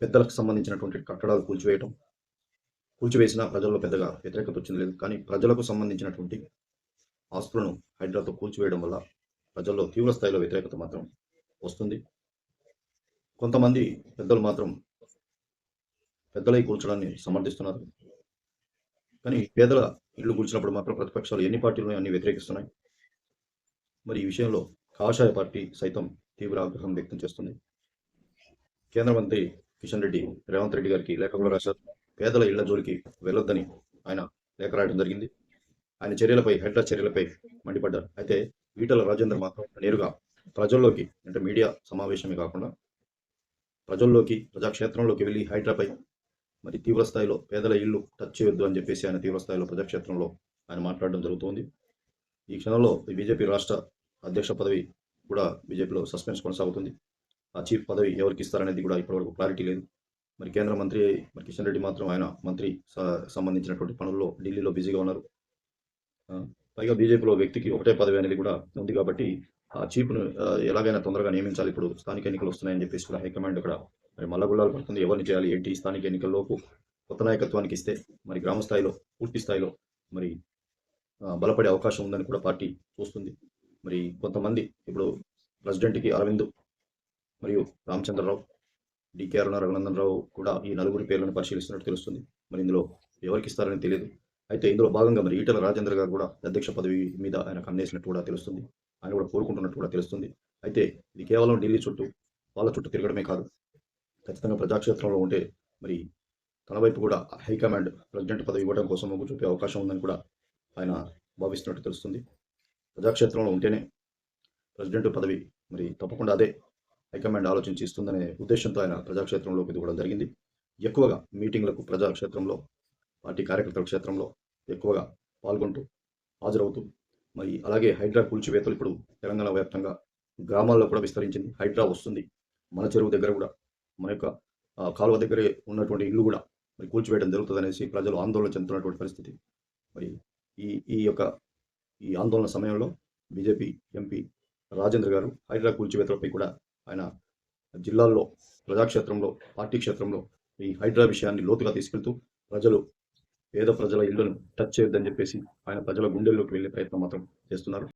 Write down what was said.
పెద్దలకు సంబంధించినటువంటి కట్టడాలు కూల్చివేయటం కూల్చివేసిన ప్రజల్లో పెద్దగా వ్యతిరేకత వచ్చింది లేదు. కానీ ప్రజలకు సంబంధించినటువంటి ఆస్తులను హైడ్రాతో కూల్చివేయడం వల్ల ప్రజల్లో తీవ్ర స్థాయిలో వ్యతిరేకత మాత్రం వస్తుంది. కొంతమంది పెద్దలు మాత్రం పెద్దలై కూల్చడాన్ని సమర్థిస్తున్నారు. కానీ పేదల ఇల్లు కూల్చినప్పుడు మాత్రం ప్రతిపక్షాలు ఎన్ని పార్టీలు అన్ని వ్యతిరేకిస్తున్నాయి. మరి ఈ విషయంలో కాషాయ పార్టీ సైతం తీవ్ర ఆగ్రహం వ్యక్తం చేస్తుంది. కేంద్ర మంత్రి కిషన్ రెడ్డి రేవంత్ రెడ్డి గారికి లేఖ కూడా రాశారు పేదల ఇళ్ళ జోలికి వెళ్ళొద్దని ఆయన లేఖ రాయడం జరిగింది. ఆయన చర్యలపై హైడ్రా చర్యలపై మండిపడ్డారు. అయితే ఈటల రాజేందర్ మాత్రం నేరుగా ప్రజల్లోకి అంటే మీడియా సమావేశమే కాకుండా ప్రజల్లోకి ప్రజాక్షేత్రంలోకి వెళ్ళి హైడ్రాపై మరి తీవ్రస్థాయిలో పేదల ఇల్లు టచ్ చేయొద్దు అని చెప్పేసి ఆయన తీవ్రస్థాయిలో ప్రజాక్షేత్రంలో ఆయన మాట్లాడడం జరుగుతోంది. ఈ క్షణంలో బీజేపీ రాష్ట్ర అధ్యక్ష పదవి కూడా బీజేపీలో సస్పెన్స్ కొనసాగుతుంది. చీఫ్ పదవి ఎవరికి ఇస్తారనేది కూడా ఇప్పటివరకు క్లారిటీ లేదు. మరి కేంద్ర మంత్రి మరి కిషన్ రెడ్డి మాత్రం ఆయన మంత్రి సంబంధించినటువంటి పనుల్లో ఢిల్లీలో బిజీగా ఉన్నారు. పైగా బీజేపీలో వ్యక్తికి ఒకటే పదవి అనేది కూడా ఉంది కాబట్టి ఆ చీఫ్ను ఎలాగైనా తొందరగా నియమించాలి. ఇప్పుడు స్థానిక ఎన్నికలు వస్తున్నాయని చెప్పేసి కూడా హైకమాండ్ ఇక్కడ మరి మల్లగుళ్ళాలు పడుతుంది. ఎవరిని చేయాలి ఏంటి? స్థానిక ఎన్నికల్లోపు కొత్త నాయకత్వానికి ఇస్తే మరి గ్రామ స్థాయిలో పూర్తి స్థాయిలో మరి బలపడే అవకాశం ఉందని కూడా పార్టీ చూస్తుంది. మరి కొంతమంది ఇప్పుడు ప్రెసిడెంట్కి అరవింద్ మరియు రామచంద్రరావు డికే అరుణ రఘునందన్ రావు కూడా ఈ నలుగురి పేర్లను పరిశీలిస్తున్నట్టు తెలుస్తుంది. మరి ఇందులో ఎవరికి ఇస్తారని తెలియదు. అయితే ఇందులో భాగంగా మరి ఈటల రాజేంద్ర గారు కూడా అధ్యక్ష పదవి మీద ఆయన కన్నేసినట్టు కూడా తెలుస్తుంది. ఆయన కూడా కోరుకుంటున్నట్టు కూడా తెలుస్తుంది. అయితే ఇది కేవలం ఢిల్లీ చుట్టూ వాళ్ళ చుట్టూ తిరగడమే కాదు. ఖచ్చితంగా ప్రజాక్షేత్రంలో ఉంటే మరి తన వైపు కూడా హైకమాండ్ ప్రెసిడెంట్ పదవి ఇవ్వడం కోసం మొగ్గు చూపే అవకాశం ఉందని కూడా ఆయన భావిస్తున్నట్టు తెలుస్తుంది. ప్రజాక్షేత్రంలో ఉంటేనే ప్రెసిడెంట్ పదవి మరి తప్పకుండా అదే హైకమాండ్ ఆలోచించి ఇస్తుందనే ఉద్దేశంతో ఆయన ప్రజాక్షేత్రంలోకి దిగడం జరిగింది. ఎక్కువగా మీటింగ్లకు ప్రజాక్షేత్రంలో పార్టీ కార్యకర్తల క్షేత్రంలో ఎక్కువగా పాల్గొంటూ హాజరవుతూ మరి అలాగే హైడ్రా కూల్చివేతలు ఇప్పుడు తెలంగాణ వ్యాప్తంగా గ్రామాల్లో కూడా విస్తరించింది. హైడ్రా వస్తుంది. మన చెరువు దగ్గర కూడా మన యొక్క కాలువ దగ్గరే ఉన్నటువంటి ఇల్లు కూడా మరి కూల్చివేయడం జరుగుతుంది అనేసి ప్రజలు ఆందోళన చెందుతున్నటువంటి పరిస్థితి. మరి ఈ ఈ యొక్క ఈ ఆందోళన సమయంలో బీజేపీ ఎంపీ రాజేంద్ర గారు హైడ్రా కూల్చివేతలపై కూడా ఆయన జిల్లాల్లో ప్రజాక్షేత్రంలో పార్టీ క్షేత్రంలో ఈ హైడ్రా విషయాన్ని లోతుగా తీసుకెళ్తూ ప్రజలు పేద ప్రజల ఇళ్ళను టచ్ చేయొద్దని చెప్పేసి ఆయన ప్రజల గుండెల్లోకి వెళ్ళే ప్రయత్నం మాత్రం చేస్తున్నారు.